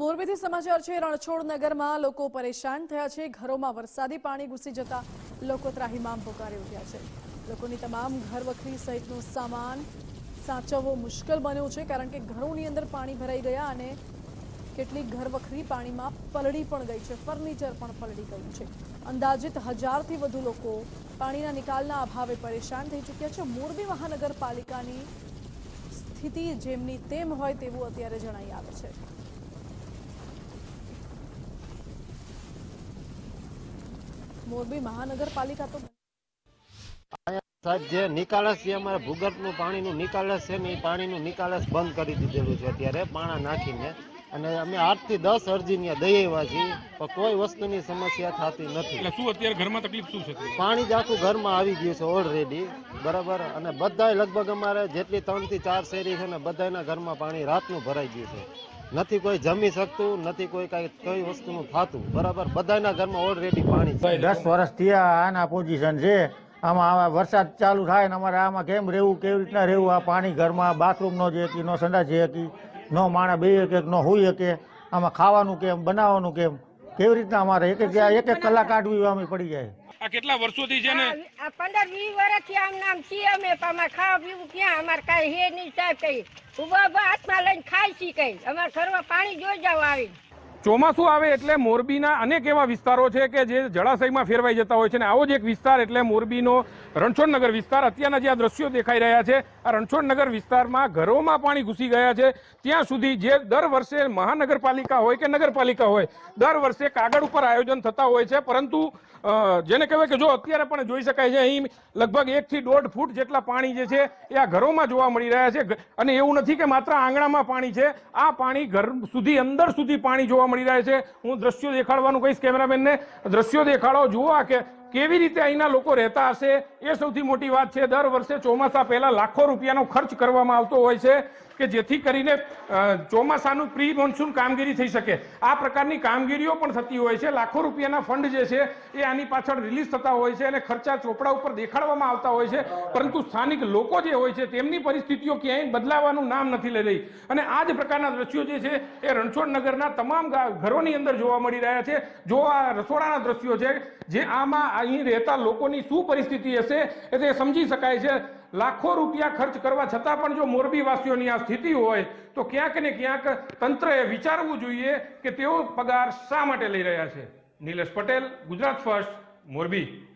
મોરબીથી સમાચાર છે, રણછોડ નગરમાં લોકો પરેશાન થયા છે. ઘરોમાં વરસાદી પાણી ઘૂસી જતા લોકો ત્રાહિમામ પોકારી ઉઠ્યા છે. લોકોની તમામ ઘર વખરી સહિતનો સામાન સાચવવો મુશ્કેલ બન્યો છે, કારણ કે ઘરોની અંદર પાણી ભરાઈ ગયા અને કેટલીક ઘર વખરી પાણીમાં પલળી પણ ગઈ છે. ફર્નિચર પણ પલળી ગયું છે. અંદાજિત હજારથી વધુ લોકો પાણીના નિકાલના અભાવે પરેશાન થઈ ચૂક્યા છે. મોરબી મહાનગરપાલિકાની સ્થિતિ જેમની તેમ હોય તેવું અત્યારે જણાઈ આવે છે. મોરબી મહાનગરપાલિકા તો સાહેબ જે નિકાલસ છે અમારે ભૂગર્ભનું પાણીનું નિકાલસ છે ને એ પાણીનું નિકાલસ બંધ કરી દીધેલું છે અત્યારે પાણા નાખીને. અને અમે આઠથી દસ અરજી ત્યાં દઈ આવ્યા છીએ પણ કોઈ વસ્તુની સમસ્યા થતી નથી. શું અત્યારે ઘરમાં તકલીફ શું છે પાણી જ આખું ઘરમાં આવી ગયું છે ઓલરેડી બરાબર? અને બધાય લગભગ અમારે જેટલી ત્રણથી ચાર શેરી છે ને બધાયના ઘરમાં પાણી રાતનું ભરાઈ ગયું છે. નથી કોઈ જમી શકતું, નથી કોઈ કાંઈ કઈ વસ્તુનું થતું. બરાબર? બધાના ઘરમાં ઓલરેડી પાણી દસ વર્ષથી આના પોઝિશન છે. આમાં આવા વરસાદ ચાલુ થાય ને અમારે આમાં કેમ રહેવું, કેવી રીતના રહેવું? આ પાણી ઘરમાં બાથરૂમ નો જે કી નો સંડા જે કી નો માણા બે એક નો હોઈ શકે. આમાં ખાવાનું કેમ, બનાવવાનું કેમ? કેવી રીતના અમારે? એક એક એક એક કલાક કાઢવી અમે પડી જાય. આ કેટલા વર્ષોથી છે ને? આ પંદર વીસ વર્ષથી આમ નામ છીએ અમે પણ અમારે ખાવા પીવું ક્યાં? અમારે કાંઈ હે નહીં સાહેબ કઈ. ઊભા ઊભા હાથમાં લઈને ખાઈ છી કઈ? અમારે ઘરમાં પાણી જોઈ જાવ આવી ચોમાસું આવે એટલે મોરબીના અનેક એવા વિસ્તારો છે કે જે જળાશયમાં ફેરવાઈ જતા હોય છે અને આવો જ એક વિસ્તાર એટલે મોરબીનો રણછોડનગર વિસ્તાર. અત્યારના જે આ દ્રશ્યો દેખાઈ રહ્યા છે, આ રણછોડનગર વિસ્તારમાં ઘરોમાં પાણી ઘૂસી ગયા છે. ત્યાં સુધી જે દર વર્ષે મહાનગરપાલિકા હોય કે નગરપાલિકા હોય, દર વર્ષે કાગળ ઉપર આયોજન થતા હોય છે. પરંતુ જેને કહેવાય કે જો અત્યારે પણ જોઈ શકાય છે, અહીં લગભગ એકથી દોઢ ફૂટ જેટલા પાણી જે છે, એ આ ઘરોમાં જોવા મળી રહ્યા છે. અને એવું નથી કે માત્ર આંગણામાં પાણી છે. આ પાણી ઘર સુધી, અંદર સુધી પાણી જોવા મળી રહ્યા છે. હું દ્રશ્યો દેખાડવાનું કહીશ કેમેરામેનને. દ્રશ્યો દેખાડો, જુઓ આ કે કેવી રીતે અહીંના લોકો રહેતા હશે. એ સૌથી મોટી વાત છે, દર વર્ષે ચોમાસા પહેલા લાખો રૂપિયાનો ખર્ચ કરવામાં આવતો હોય છે કે જેથી કરીને ચોમાસાનું પ્રી મોન્સૂન કામગીરી થઈ શકે. આ પ્રકારની કામગીરીઓ પણ થતી હોય છે. લાખો રૂપિયાના ફંડ જે છે, એ આની પાછળ રિલીઝ થતા હોય છે અને ખર્ચા ચોપડા ઉપર દેખાડવામાં આવતા હોય છે. પરંતુ સ્થાનિક લોકો જે હોય છે, તેમની પરિસ્થિતિઓ ક્યાંય બદલાવાનું નામ નથી લઈ રહી. અને આ જ પ્રકારના દ્રશ્યો જે છે, એ રણછોડ નગરના તમામ ઘરોની અંદર જોવા મળી રહ્યા છે. જો આ રસોડાના દ્રશ્યો છે, જે આમાં અહીં રહેતા લોકોની શું પરિસ્થિતિ હશે એ તે સમજી શકાય છે, લાખો રૂપિયા ખર્ચ કરવા છતાં પણ જો મોરબી વાસીઓની આ સ્થિતિ હોય, તો ક્યાંક ને ક્યાંક તંત્રએ વિચારવું જોઈએ કે તેઓ પગાર શા માટે લઈ રહ્યા છે? નિલેશ પટેલ, ગુજરાત ફર્સ્ટ, મોરબી.